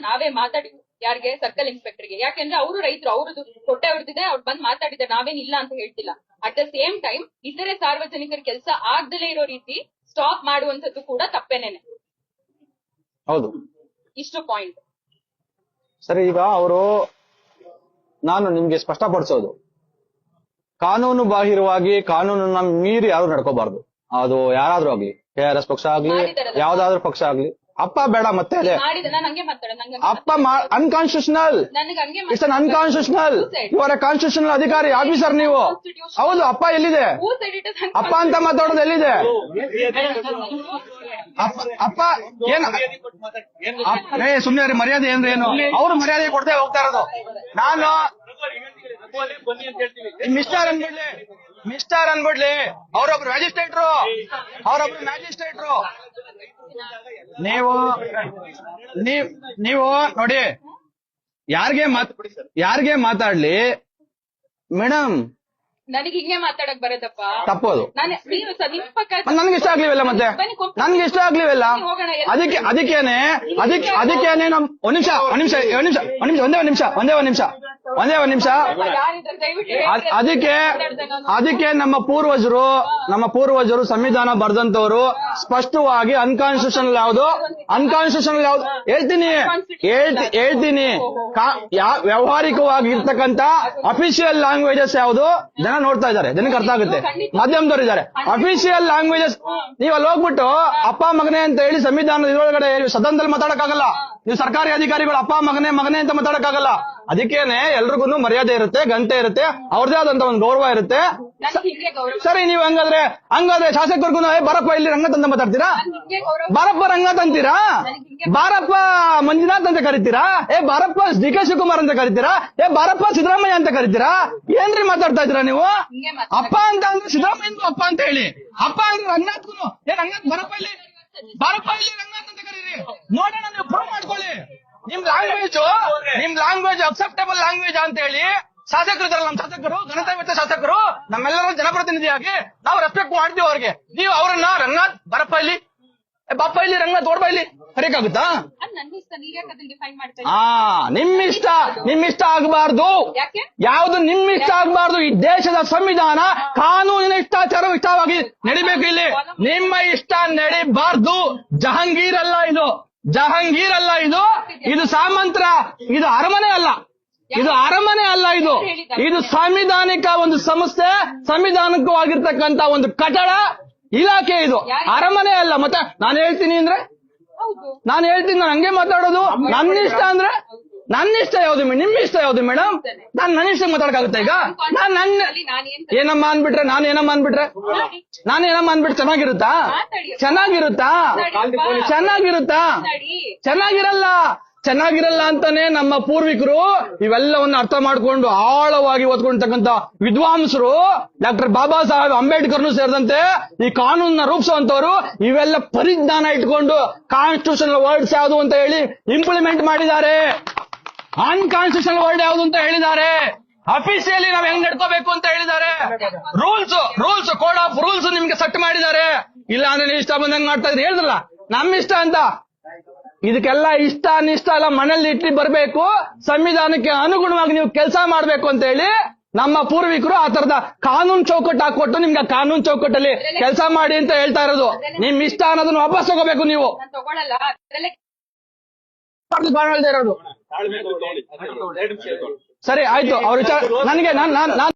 ನಾವೇ ಮಾತಾಡಿ ಯಾರಿಗೆ ಸರ್ಕಲ್ ಇನ್ಸ್ಪೆಕ್ಟರ್ಗೆ ಯಾಕೆಂದ್ರೆ ಅವರು ರೈತರು ಅವ್ರದ್ದು ಹೊಟ್ಟೆ ಹೊಡೆದಿದೆ ಅವ್ರು ಬಂದ್ ಮಾತಾಡಿದ್ದಾರೆ ನಾವೇನ್ ಇಲ್ಲ ಅಂತ ಹೇಳ್ತಿಲ್ಲ. ಅಟ್ ದ ಸೇಮ್ ಟೈಮ್ ಇತರೆ ಸಾರ್ವಜನಿಕರ ಕೆಲಸ ಆಗ್ದಲೇ ಇರೋ ರೀತಿ ಸ್ಟಾಪ್ ಮಾಡುವಂತದ್ದು ಕೂಡ ತಪ್ಪೇನೆ ಹೌದು. ಇಷ್ಟು ಪಾಯಿಂಟ್ ಸರಿ ಈಗ ಅವರು ನಾನು ನಿಮ್ಗೆ ಸ್ಪಷ್ಟಪಡಿಸೋದು. ಕಾನೂನು ಬಾಹಿರವಾಗಿ ಕಾನೂನನ್ನ ಮೀರಿ ಯಾರು ನಡ್ಕೋಬಾರ್ದು. ಅದು ಯಾರಾದ್ರೂ ಆಗ್ಲಿ ಕೆ ಆರ್ ಎಸ್ ಪಕ್ಷ ಆಗ್ಲಿ. ಯಾವ್ದಾದ್ರು ಪಕ್ಷ ಆಗ್ಲಿ. ಅಪ್ಪ ಬೇಡ ಮತ್ತೆ. ಅದೇ ಮಾಡಿದ ನಾನು ಹಂಗೆ ಮಾತಾಡ ನಂಗೆ ಅಪ್ಪ ಅನ್ಕಾನ್ಸ್ಟಿಟ್ಯೂಷನಲ್ ನನಗೆ ಹಂಗೆ it's un unconstitutional you are a constitutional ಅಧಿಕಾರಿ ಆಫೀಸರ್ ನೀವು. ಹೌದು ಅಪ್ಪ ಎಲ್ಲಿದೆ? ಅಪ್ಪ ಅಂತ ಮಾತಾಡೋದು ಎಲ್ಲಿದೆ? ಅಪ್ಪ ಅಪ್ಪ ಏನ್ ಏ ಸುಮ್ನೆ ರೀ ಮರ್ಯಾದೆ ಏನ್ರಿ ಏನು? ಅವ್ರು ಮರ್ಯಾದೆ ಕೊಡದೆ ಹೋಗ್ತಾ ಇರೋದು. ನಾನು ಮಿಸ್ಟರ್ ಅನ್ಬಿಡ್ಲಿ. ಮಿಸ್ಟರ್ ಅನ್ಬಿಡ್ಲಿ. ಅವ್ರೊಬ್ರು ಮ್ಯಾಜಿಸ್ಟ್ರೇಟ್ರು ಅವ್ರೊಬ್ರು ಮ್ಯಾಜಿಸ್ಟ್ರೇಟ್ರು ನೀವು ನೀವ್ ನೋಡಿ ಯಾರಿಗೆ ಮಾತ್ ಯಾರಿಗೆ ಮಾತಾಡ್ಲಿ? ಮೇಡಮ್ ನನಗೆ ಹಿಂಗೆ ಮಾತಾಡಕ್ ಬರದಪ್ಪ ತಪ್ಪೋದು. ನಾನು ನೀವು ನಿಮ್ ಪಕ್ಕ ನನ್ಗೆ ಇಷ್ಟ ಆಗ್ಲಿವಲ್ಲ ಮತ್ತೆ? ನನ್ಗೆ ಇಷ್ಟ ಆಗ್ಲಿವಲ್ಲ? ಅದಕ್ಕೆ ಅದಕ್ಕೇನೆ ಅದಕ್ಕೆ ಅದಕ್ಕೇನೆ ನಮ್ ಒಂದ್ ನಿಮಿಷ ಒಂದ್ ನಿಮಿಷ ಒಂದ್ ನಿಮಿಷ ಒಂದ್ ನಿಮಿಷ ಒಂದೇ ಒಂದ್ ನಿಮಿಷ ಒಂದೇ ಒಂದ್ ನಿಮಿಷ. ಒಂದೇ ಒಂದ್ ನಿಮಿಷ. ಅದಕ್ಕೆ ಅದಕ್ಕೆ ನಮ್ಮ ಪೂರ್ವಜರು ನಮ್ಮ ಪೂರ್ವಜರು ಸಂವಿಧಾನ ಬರೆದಂತವರು ಸ್ಪಷ್ಟವಾಗಿ ಅನ್ಕಾನ್ಸ್ಟಿಟ್ಯೂಷನಲ್ ಯಾವುದು? ಅನ್ಕಾನ್ಸ್ಟಿಟ್ಯೂಷನಲ್ ಯಾವ್ದು? ಹೇಳ್ತೀನಿ. ಹೇಳ್ತೀನಿ. ವ್ಯಾವಹಾರಿಕವಾಗಿ ಇರ್ತಕ್ಕಂತ ಅಫಿಷಿಯಲ್ ಲ್ಯಾಂಗ್ವೇಜಸ್ ಯಾವುದು? ಜನ ನೋಡ್ತಾ ಇದ್ದಾರೆ. ಜನಕ್ಕೆ ಅರ್ಥ ಆಗುತ್ತೆ. ಮಾಧ್ಯಮದವರು ಇದ್ದಾರೆ. ಅಫಿಷಿಯಲ್ ಲ್ಯಾಂಗ್ವೇಜಸ್ ನೀವು ಅಲ್ಲಿ ಹೋಗ್ಬಿಟ್ಟು ಅಪ್ಪ ಮಗನೇ ಅಂತ ಹೇಳಿ ಸಂವಿಧಾನದ ಇದ್ರೊಳಗಡೆ ಸದನದಲ್ಲಿ ಮಾತಾಡಕ್ಕಾಗಲ್ಲ. ನೀವು ಸರ್ಕಾರಿ ಅಧಿಕಾರಿಗಳು ಅಪ್ಪ ಮಗನೇ ಮಗನೇ ಅಂತ ಮಾತಾಡಕ್ಕಾಗಲ್ಲ. ಅದಕ್ಕೇನೆ ಎಲ್ರಿಗೂ ಮರ್ಯಾದೆ ಇರುತ್ತೆ ಗಂಟೆ ಇರುತ್ತೆ ಅವ್ರದೇ ಆದಂತ ಒಂದು ಗೌರವ ಇರುತ್ತೆ. ಸರಿ ನೀವು ಹಂಗಾದ್ರೆ ಹಂಗಾದ್ರೆ ಶಾಸಕರಿಗೂ ಬಾರಪ್ಪ ಇಲ್ಲಿ ರಂಗತಂತ ಅಂತ ಮಾತಾಡ್ತೀರಾ ಬಾರಪ್ಪ ರಂಗನಾಥ್ ಅಂತೀರಾ ಬಾರಪ್ಪ ಮಂಜುನಾಥ್ ಅಂತ ಕರಿತೀರಾ? ಏ ಬಾರಪ್ಪ ಡಿ ಕೆ ಶಿವಕುಮಾರ್ ಅಂತ ಕರಿತೀರಾ? ಏ ಬಾರಪ್ಪ ಸಿದ್ದರಾಮಯ್ಯ ಅಂತ ಕರಿತೀರಾ? ಏನ್ರಿ ಮಾತಾಡ್ತಾ ಇದ್ದೀರಾ ನೀವು? ಅಪ್ಪ ಅಂತ ಅಂದ್ರೆ ಸಿದ್ದರಾಮಯ್ಯ ಅಪ್ಪ ಅಂತ ಹೇಳಿ. ಅಪ್ಪ ಅಂದ್ರೆ ರಂಗನಾಥ್ಗೂ. ಏ ರಂಗನಾಥ್ ಬರಪ್ಪ ಇಲ್ಲಿ. ಬಾರಪ್ಪ ಇಲ್ಲಿ ರಂಗನಾಥ್ ಅಂತ ನೋಡೋಣ ನೀವು ಪ್ರೂವ್ ಮಾಡ್ಕೊಳ್ಳಿ. ನಿಮ್ ಲ್ಯಾಂಗ್ವೇಜ್ ನಿಮ್ ಲ್ಯಾಂಗ್ವೇಜ್ ಅಕ್ಸೆಪ್ಟೇಬಲ್ ಲ್ಯಾಂಗ್ವೇಜ್ ಅಂತ ಹೇಳಿ ಶಾಸಕರು ಇದಾರಲ್ಲ ನಮ್ಮ ಶಾಸಕರು ಘನತಾವ್ಯತ ಶಾಸಕರು ನಮ್ಮೆಲ್ಲರ ಜನಪ್ರತಿನಿಧಿಯಾಗಿ ನಾವು ರೆಸ್ಪೆಕ್ಟ್ ಮಾಡ್ತೀವಿ ಅವ್ರಿಗೆ. ನೀವು ಅವರನ್ನ ರಂಗನಾಥ್ ಬರಪ್ಪ ಇಲ್ಲಿ ಬಪ್ಪ ಇಲ್ಲಿ ರಂಗನಾಥ್ ಓಡ್ಬಾ ಇಲ್ಲಿ ಕರೆಯಕ್ಕಾಗುತ್ತಾ ಹಾ ನಿಮ್ಮಿಷ್ಟ ಇಷ್ಟ ನೀವ್ ಯಾಕೆ ಡಿಫೈನ್ ಮಾಡ್ತಾ ಆ ನಿಮ್ ಇಷ್ಟ ನಿಮ್ ಇಷ್ಟ ಆಗಬಾರ್ದು ಯಾವ್ದು ನಿಮ್ ಇಷ್ಟ ಆಗಬಾರ್ದು? ಈ ದೇಶದ ಸಂವಿಧಾನ ಕಾನೂನಿನ ಇಷ್ಟಾಚಾರ ಇಷ್ಟವಾಗಿ ನಡಿಬೇಕು ಇಲ್ಲಿ. ನಿಮ್ಮ ಇಷ್ಟ ನಡಿಬಾರ್ದು. ಜಹಾಂಗೀರ್ ಅಲ್ಲ ಜಹಾಂಗೀರ್ ಅಲ್ಲ ಇದು? ಇದು ಸಾಮಂತ್ರ. ಇದು ಅರಮನೆ ಅಲ್ಲ. ಇದು ಅರಮನೆ ಅಲ್ಲ ಇದು. ಇದು ಸಂವಿಧಾನಿಕ ಒಂದು ಸಂಸ್ಥೆ ಸಂವಿಧಾನಿಕವಾಗಿರ್ತಕ್ಕಂತ ಒಂದು ಕಟ್ಟಡ ಇಲಾಖೆ ಇದು. ಅರಮನೆ ಅಲ್ಲ. ಮತ್ತೆ ನಾನು ಹೇಳ್ತೀನಿ ಅಂದ್ರೆ ನಾನು ಹೇಳ್ತೀನಿ ನಾನು ಹಂಗೆ ಮಾತಾಡೋದು. ನನ್ನ ಇಷ್ಟ ಅಂದ್ರೆ ನನ್ನ ಇಷ್ಟ ಯಾವ್ದು ನಿಮ್ ನಿಮ್ಮ ಇಷ್ಟ ಯಾವ್ದು ಮೇಡಮ್? ನಾನ್ ನನ್ನ ಇಷ್ಟ ಮಾತಾಡಕಾಗುತ್ತೆ ಈಗ? ನಾನ್ ನನ್ನ ನಾನು ಏನ್ ಏನಮ್ಮ ಅನ್ಬಿಟ್ರೆ ನಾನು ಏನಮ್ಮ ಅನ್ಬಿಟ್ರೆ ನಾನು ಏನಮ್ಮ ಅನ್ಬಿಟ್ರೆ ಚೆನ್ನಾಗಿರುತ್ತಾ? ಚೆನ್ನಾಗಿರುತ್ತಾ? ಚೆನ್ನಾಗಿರುತ್ತಾ? ಚೆನ್ನಾಗಿರಲ್ಲ. ಚೆನ್ನಾಗಿರಲ್ಲ ಅಂತಾನೆ ನಮ್ಮ ಪೂರ್ವಿಕರು ಇವೆಲ್ಲವನ್ನ ಅರ್ಥ ಮಾಡ್ಕೊಂಡು ಆಳವಾಗಿ ಓದ್ಕೊಂಡಿರ್ತಕ್ಕಂಥ ವಿದ್ವಾಂಸರು ಡಾಕ್ಟರ್ ಬಾಬಾ ಸಾಹೇಬ್ ಅಂಬೇಡ್ಕರ್ನು ಸೇರಿದಂತೆ ಈ ಕಾನೂನ ರೂಪಿಸುವಂತವ್ರು ಇವೆಲ್ಲ ಪರಿಜ್ಞಾನ ಇಟ್ಕೊಂಡು ಕಾನ್ಸ್ಟಿಟ್ಯೂಷನಲ್ ವರ್ಡ್ಸ್ ಯಾವುದು ಅಂತ ಹೇಳಿ ಇಂಪ್ಲಿಮೆಂಟ್ ಮಾಡಿದ್ದಾರೆ. ಅನ್ಕಾನ್ಸ್ಟಿಟ್ಯೂಷನಲ್ ವರ್ಡ್ ಯಾವುದು ಅಂತ ಹೇಳಿದ್ದಾರೆ. ಅಫಿಷಿಯಲಿ ನಾವ್ ಹೆಂಗ್ ನಡ್ಕೋಬೇಕು ಅಂತ ಹೇಳಿದ್ದಾರೆ. Rules rules code of rules ನಿಮ್ಗೆ ಸೆಟ್ ಮಾಡಿದ್ದಾರೆ. ಇಲ್ಲ ಅಂದ್ರೆ ನೀವು ಇಷ್ಟ ಬಂದಂಗ್ ಮಾಡ್ತಾ ಇದ್ರಿ. ಹೇಳಿದ್ರಲ್ಲ, ನಮ್ ಇಷ್ಟ ಅಂತ. ಇದಕ್ಕೆಲ್ಲ ಇಷ್ಟ ಅನಿಷ್ಟ ಎಲ್ಲ ಮನೇಲಿ ಇಟ್ಟಿ ಬರಬೇಕು. ಸಂವಿಧಾನಕ್ಕೆ ಅನುಗುಣವಾಗಿ ನೀವು ಕೆಲಸ ಮಾಡ್ಬೇಕು ಅಂತ ಹೇಳಿ ನಮ್ಮ ಪೂರ್ವಿಕರು ಆ ತರದ ಕಾನೂನು ಚೌಕಟ್ಟು ಹಾಕೊಟ್ಟು ನಿಮ್ಗೆ ಕಾನೂನು ಚೌಕಟ್ಟಲ್ಲಿ ಕೆಲಸ ಮಾಡಿ ಅಂತ ಹೇಳ್ತಾ ಇರೋದು. ನಿಮ್ ಇಷ್ಟ ಅನ್ನೋದನ್ನ ವಾಪಸ್ ತಗೋಬೇಕು ನೀವು. ಸರಿ ಆಯ್ತು. ಅವ್ರ ವಿಚಾರ ನನಗೆ ನಾನು ನಾನು ನಾನ್